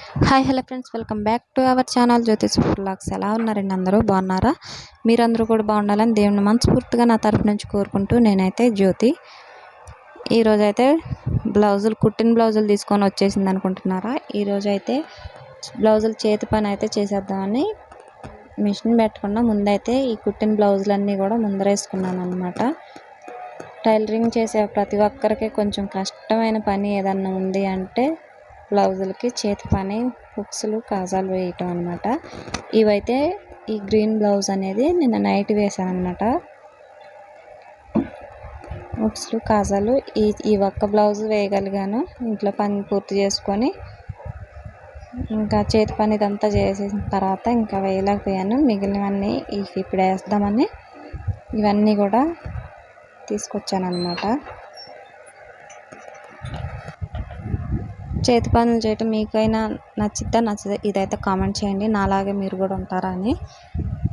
Hi hello friends welcome back to our channel Jyotish blogs. Lakhs ఎలా ఉన్నారండి అందరూ? బాగున్నారా? మీరందరూ కూడా బాగుండాలని దేవుని మనస్ఫూర్తిగా నా తరపు నుంచి కోరుకుంటూ నేనైతే జ్యోతి. ఈరోజైతే బ్లౌజులు కుట్టిన బ్లౌజులు తీసుకొని వచ్చేసింది అనుకుంటున్నారా? ఈరోజు అయితే బ్లౌజులు చేతి పని అయితే చేసేద్దామని మిషన్ పెట్టకుండా ముందైతే ఈ కుట్టిన బ్లౌజులన్నీ కూడా ముందరేసుకున్నాను అనమాట టైలరింగ్ చేసే ప్రతి ఒక్కరికి కొంచెం కష్టమైన పని ఏదన్నా ఉంది అంటే బ్లౌజులకి చేతి పని హుక్స్లు కాజాలు వేయటం అనమాట ఇవైతే ఈ గ్రీన్ బ్లౌజ్ అనేది నిన్న నైట్ వేసాను అనమాట హుక్స్లు కాజాలు ఈ ఈ ఒక్క బ్లౌజ్ వేయగలిగాను. ఇంట్లో పని పూర్తి చేసుకొని ఇంకా చేతి పని ఇదంతా చేసేసిన తర్వాత ఇంకా వేయలేకపోయాను. మిగిలినవన్నీ ఇప్పుడు వేద్దామని ఇవన్నీ కూడా తీసుకొచ్చాను అనమాట చేతి పనులు చేయటం మీకైనా నచ్చిద్దా నచ్చదా ఇదైతే కామెంట్ చేయండి. నాలాగే మీరు కూడా ఉంటారా అని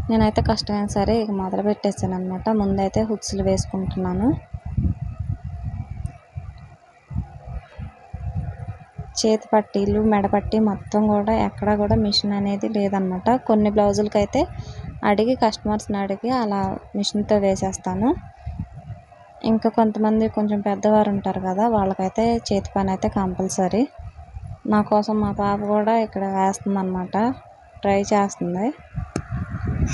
నేనైతే కష్టమైనా సరే ఇక మొదలు పెట్టేసాను అనమాట ముందైతే హుక్స్లు వేసుకుంటున్నాను. చేతి పట్టీలు మెడపట్టి మొత్తం కూడా ఎక్కడ కూడా మిషన్ అనేది లేదనమాట కొన్ని బ్లౌజులకి అయితే అడిగి కస్టమర్స్ని అడిగి అలా మిషన్తో వేసేస్తాను. ఇంకా కొంతమంది కొంచెం పెద్దవారు ఉంటారు కదా వాళ్ళకైతే చేతి పని అయితే కంపల్సరీ. నా కోసం మా పాప కూడా ఇక్కడ వేస్తుంది అనమాట ట్రై చేస్తుంది.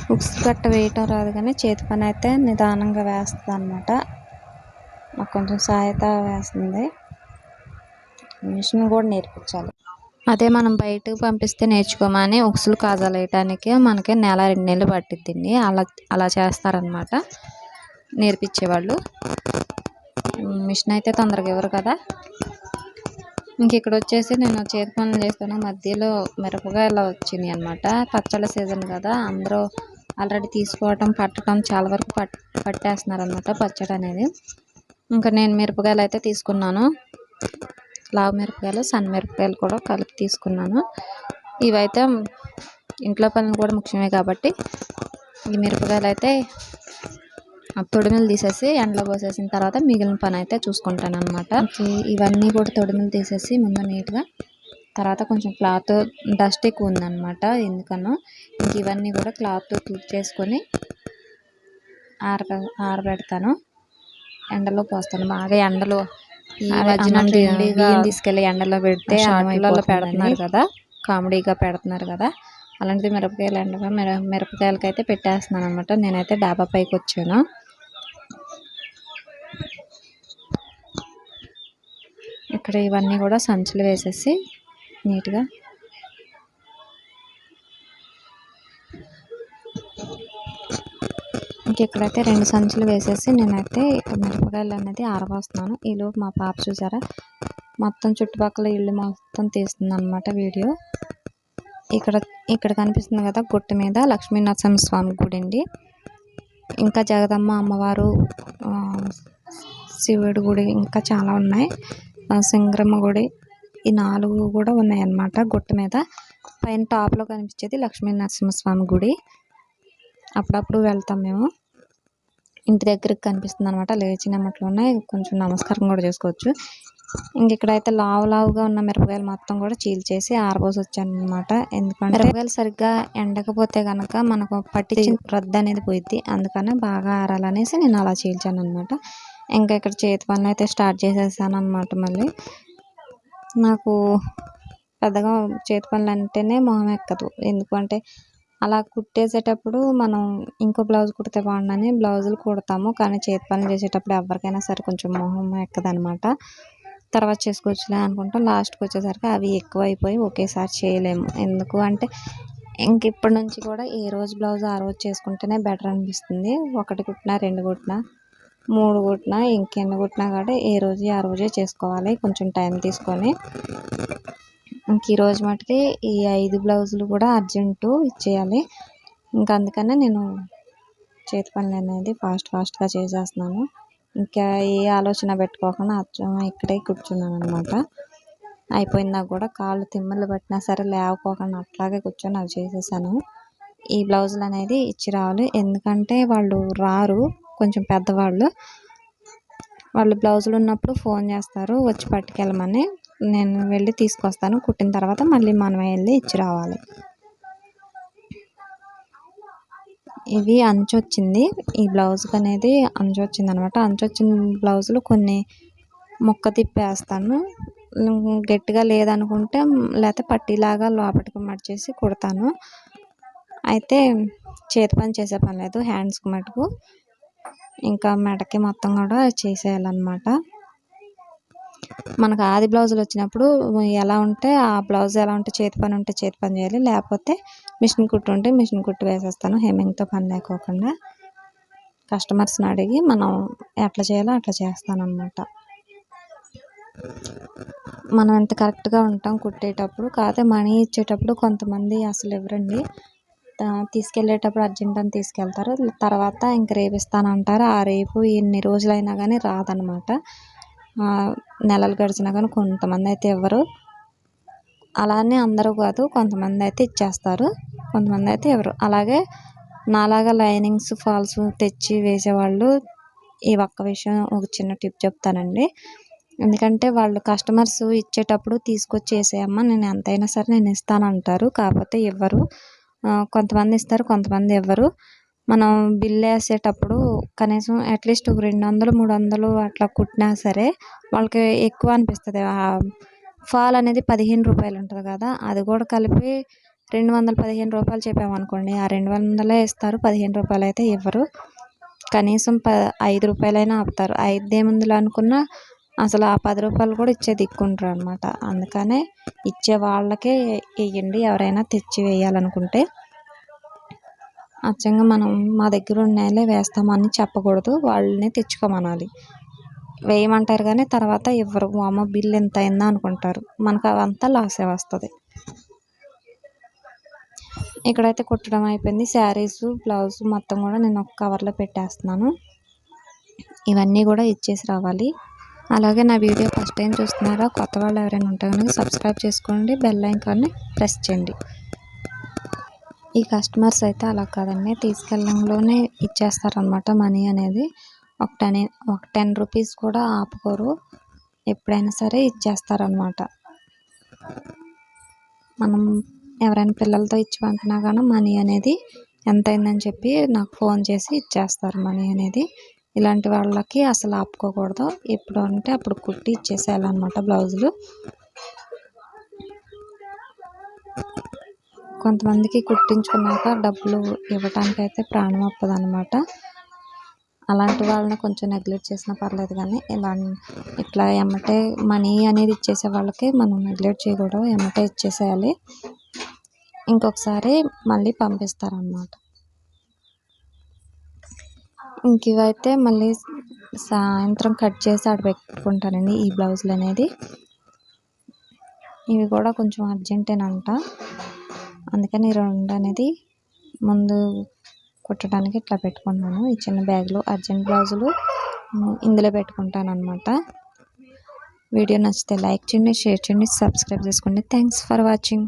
బుక్స్ గట్ట వేయటం రాదు కానీ చేతి పని అయితే నిదానంగా వేస్తుంది అనమాట నాకు కొంచెం సహాయత వేస్తుంది. మిషన్ కూడా నేర్పించాలి. అదే మనం బయటకు పంపిస్తే నేర్చుకోమని ఉక్సులు కాజాలు వేయటానికి మనకి నెల రెండు నెలలు పట్టిద్దండి. అలా అలా చేస్తారనమాట నేర్పించేవాళ్ళు. మిషన్ అయితే తొందరగా ఇవ్వరు కదా. ఇంక ఇక్కడ వచ్చేసి నేను చేతి పనులు చేస్తాను. మధ్యలో మిరపకాయలు వచ్చినాయి అనమాట పచ్చళ్ళ సీజన్ కదా. అందరూ ఆల్రెడీ తీసుకోవటం పట్టడం చాలా వరకు పట్ పట్టేస్తున్నారు అనమాట పచ్చడి అనేది. ఇంకా నేను మిరపకాయలు అయితే తీసుకున్నాను. లావు మిరపకాయలు సన్న మిరపకాయలు కూడా కలిపి తీసుకున్నాను. ఇవైతే ఇంట్లో పనులు కూడా ముఖ్యమే కాబట్టి ఈ మిరపకాయలు అయితే తొడిమిలు తీసేసి ఎండలో పోసేసిన తర్వాత మిగిలిన పని అయితే చూసుకుంటాను అనమాట ఇవన్నీ కూడా తొడిమిలు తీసేసి ముందు నీట్గా తర్వాత కొంచెం క్లాత్ డస్ట్ ఎక్కువ ఉందన్నమాట ఎందుకనో. ఇంక ఇవన్నీ కూడా క్లాత్ క్లిక్ చేసుకొని ఆర ఆరబెడతాను. ఎండలో పోస్తాను. బాగా ఎండలో ఈ మధ్యన తీసుకెళ్ళి ఎండలో పెడితే వాటిలలో పెడుతున్నారు కదా. కామెడీగా పెడుతున్నారు కదా. అలాంటిది మిరపకాయలు ఎండగా మిర మిరపకాయలకైతే పెట్టేస్తున్నాను అనమాట నేనైతే డాబా పైకి వచ్చాను. ఇక్కడ ఇవన్నీ కూడా సంచులు వేసేసి నీట్గా ఇంక ఇక్కడైతే రెండు సంచులు వేసేసి నేనైతే మిరపకాయలు అనేది ఆరబోస్తున్నాను. ఈలోపు మా పాప చూసారా? మొత్తం చుట్టుపక్కల ఇల్లు మొత్తం తీస్తుంది అనమాట వీడియో. ఇక్కడ ఇక్కడ కనిపిస్తుంది కదా గుట్ట మీద లక్ష్మీనరసింహ స్వామి గుడి అండి. ఇంకా జగదమ్మ అమ్మవారు శివుడి గుడి ఇంకా చాలా ఉన్నాయి. సింగరమ్మ గుడి. ఈ నాలుగు కూడా ఉన్నాయన్నమాట గుట్ట మీద. పైన టాప్లో కనిపించేది లక్ష్మీ నరసింహస్వామి గుడి. అప్పుడప్పుడు వెళ్తాం మేము. ఇంటి దగ్గరికి కనిపిస్తుంది అనమాట లేచినమ్మట్లోనే కొంచెం నమస్కారం కూడా చేసుకోవచ్చు. ఇంక ఇక్కడైతే లావు లావుగా ఉన్న మిరపకాయలు మొత్తం కూడా చీల్చేసి ఆరబోసి వచ్చాను అనమాట ఎందుకంటే మిరపకాయలు సరిగ్గా ఎండకపోతే కనుక మనకు పట్టించిన రద్దు అనేది పోయిద్ది. అందుకనే బాగా ఆరాలనేసి నేను అలా చీల్చాను అనమాట ఇంకా ఇక్కడ చేతి పనులు అయితే స్టార్ట్ చేసేసాను అనమాట మళ్ళీ. నాకు పెద్దగా చేతి పనులు అంటేనే మొహం ఎక్కదు. ఎందుకంటే అలా కుట్టేసేటప్పుడు మనం ఇంకో బ్లౌజ్ కుడితే బాగుండని బ్లౌజులు కుడతాము. కానీ చేతి పనులు చేసేటప్పుడు ఎవరికైనా సరే కొంచెం మొహం ఎక్కదనమాట తర్వాత చేసుకోవచ్చులే అనుకుంటాం. లాస్ట్కి వచ్చేసరికి అవి ఎక్కువ అయిపోయి ఒకేసారి చేయలేము. ఎందుకు అంటే ఇంక ఇప్పటి నుంచి కూడా ఏ రోజు బ్లౌజ్ ఆ రోజు చేసుకుంటేనే బెటర్ అనిపిస్తుంది. ఒకటి కుట్టినా రెండు కుట్టినా మూడు కుట్టినా ఇంకెన్ని కుట్టినా కూడా ఏ రోజు ఆ రోజే చేసుకోవాలి. కొంచెం టైం తీసుకొని. ఇంక ఈరోజు మటుకి ఈ ఐదు బ్లౌజులు కూడా అర్జెంటు ఇచ్చేయాలి. ఇంకా అందుకనే నేను చేతి పనులు అనేది ఫాస్ట్ ఫాస్ట్గా చేసేస్తున్నాను. ఇంకా ఏ ఆలోచన పెట్టుకోకుండా అర్జున ఇక్కడే కూర్చున్నాను అనమాట అయిపోయిందా కూడా కాళ్ళు తిమ్మలు పట్టినా సరే లేవకోకుండా అట్లాగే కూర్చొని అవి చేసేసాను. ఈ బ్లౌజులు అనేది ఇచ్చి రావాలి ఎందుకంటే వాళ్ళు రారు. కొంచెం పెద్దవాళ్ళు. వాళ్ళు బ్లౌజులు ఉన్నప్పుడు ఫోన్ చేస్తారు వచ్చి పట్టుకెళ్ళమని. నేను వెళ్ళి తీసుకొస్తాను. కుట్టిన తర్వాత మళ్ళీ మనమే వెళ్ళి ఇచ్చి రావాలి. ఇవి అంచు వచ్చింది ఈ బ్లౌజ్కి అనేది అంచు వచ్చింది అనమాట అంచు వచ్చిన బ్లౌజులు కొన్ని ముక్క తిప్పేస్తాను. గట్టిగా లేదనుకుంటే లేకపోతే పట్టీలాగా లోపలికి మడిచేసి కుడతాను. అయితే చేతి పని చేసే పని లేదు హ్యాండ్స్కి మటుకు. ఇంకా మెడకి మొత్తం కూడా చేసేయాలన్నమాట. మనకు ఆది బ్లౌజులు వచ్చినప్పుడు ఎలా ఉంటే ఆ బ్లౌజ్ ఎలా ఉంటే చేతి పని ఉంటే చేతి పని చేయాలి లేకపోతే మిషన్ కుట్టు ఉంటే మిషన్ కుట్టు వేసేస్తాను హెమ్మింగ్తో పని లేకోకుండా. కస్టమర్స్ని అడిగి మనం ఎట్లా చేయాలో అట్లా చేస్తానన్నమాట. మనం ఎంత కరెక్ట్గా ఉంటాం కుట్టేటప్పుడు కాకపోతే మనీ ఇచ్చేటప్పుడు కొంతమంది అసలు ఇవ్వరండి. తీసుకెళ్ళేటప్పుడు అర్జెంట్ అని తీసుకెళ్తారు. తర్వాత ఇంక రేపు ఇస్తానంటారు ఆ రేపు ఎన్ని రోజులైనా కానీ రాదనమాట. నెలలు గడిచినా కానీ కొంతమంది అయితే ఇవ్వరు. అలానే అందరూ కాదు కొంతమంది అయితే ఇచ్చేస్తారు. కొంతమంది అయితే ఎవరు అలాగే నాలాగా లైనింగ్స్ ఫాల్స్ తెచ్చి వేసేవాళ్ళు ఈ ఒక్క విషయం ఒక చిన్న టిప్ చెప్తానండి. ఎందుకంటే వాళ్ళు కస్టమర్స్ ఇచ్చేటప్పుడు తీసుకొచ్చి వేసేయమ్మా నేను ఎంతైనా సరే నేను ఇస్తానంటారు. కాకపోతే ఇవ్వరు. కొంతమంది ఇస్తారు కొంతమంది ఇవ్వరు. మనం బిల్ వేసేటప్పుడు కనీసం అట్లీస్ట్ ఒక రెండు వందలు మూడు వందలు అట్లా కుట్టినా సరే వాళ్ళకి ఎక్కువ అనిపిస్తుంది. ఫాల్ అనేది పదిహేను రూపాయలు ఉంటుంది కదా అది కూడా కలిపి రెండు వందల పదిహేను రూపాయలు చెప్పామనుకోండి ఆ రెండు వందలే ఇస్తారు పదిహేను రూపాయలు అయితే ఇవ్వరు. కనీసం ప ఐదు రూపాయలైనా ఆపుతారు. ఐదు ఏముందిలే అనుకున్నా అసలు ఆ పది రూపాయలు కూడా ఇచ్చే దిక్కుంటారు అనమాట అందుకనే ఇచ్చే వాళ్ళకే వేయండి ఎవరైనా తెచ్చి వేయాలనుకుంటే. అచ్చంగా మనం మా దగ్గర ఉన్నాయలే వేస్తామని చెప్పకూడదు వాళ్ళని తెచ్చుకోమనాలి. వేయమంటారు కానీ తర్వాత ఇవ్వరు అమ్మ బిల్లు ఎంత అయిందా అనుకుంటారు. మనకు అవంతా లాసే వస్తుంది. ఇక్కడైతే కుట్టడం అయిపోయింది. శారీస్ బ్లౌజ్ మొత్తం కూడా నేను ఒక కవర్లో పెట్టేస్తున్నాను. ఇవన్నీ కూడా ఇచ్చేసి రావాలి. అలాగే నా వీడియో ఫస్ట్ టైం చూస్తున్నారా కొత్త వాళ్ళు ఎవరైనా ఉంటే కనుక సబ్స్క్రైబ్ చేసుకోండి బెల్ ఐకాన్ని ప్రెస్ చేయండి. ఈ కస్టమర్స్ అయితే అలా కాదండి తీసుకెళ్ళడంలోనే ఇచ్చేస్తారనమాట మనీ అనేది. ఒక టెన్ ఒక టెన్ రూపీస్ కూడా ఆపుకోరు ఎప్పుడైనా సరే ఇచ్చేస్తారనమాట మనం ఎవరైనా పిల్లలతో ఇచ్చి పంపినా కానీ మనీ అనేది ఎంత అయిందని చెప్పి నాకు ఫోన్ చేసి ఇచ్చేస్తారు మనీ అనేది. ఇలాంటి వాళ్ళకి అసలు ఆపుకోకూడదు. ఎప్పుడు అంటే అప్పుడు కుట్టి ఇచ్చేసేయాలన్నమాట బ్లౌజులు. కొంతమందికి కుట్టించుకున్నాక డబ్బులు ఇవ్వటానికి అయితే ప్రాణం వస్తుంది అనమాట అలాంటి వాళ్ళని కొంచెం నెగ్లెక్ట్ చేసినా పర్లేదు కానీ ఇలా ఇట్లా ఎమ్మటే మనీ అనేది ఇచ్చేసే వాళ్ళకి మనం నెగ్లెక్ట్ చేయకూడదు. ఎమ్మటే ఇచ్చేసేయాలి. ఇంకొకసారి మళ్ళీ పంపిస్తారనమాట ఇంక ఇవైతే మళ్ళీ సాయంత్రం కట్ చేసి ఆడ పెట్టుకుంటానండి ఈ బ్లౌజులు అనేది ఇవి కూడా కొంచెం అర్జెంటేనంట. అందుకని రెండు అనేది ముందు కుట్టడానికి ఇట్లా పెట్టుకున్నాను. ఈ చిన్న బ్యాగ్లో అర్జెంట్ బ్లౌజులు ఇందులో పెట్టుకుంటాను అనమాట వీడియో నచ్చితే లైక్ చేయండి షేర్ చేయండి సబ్స్క్రైబ్ చేసుకోండి. Thanks for watching.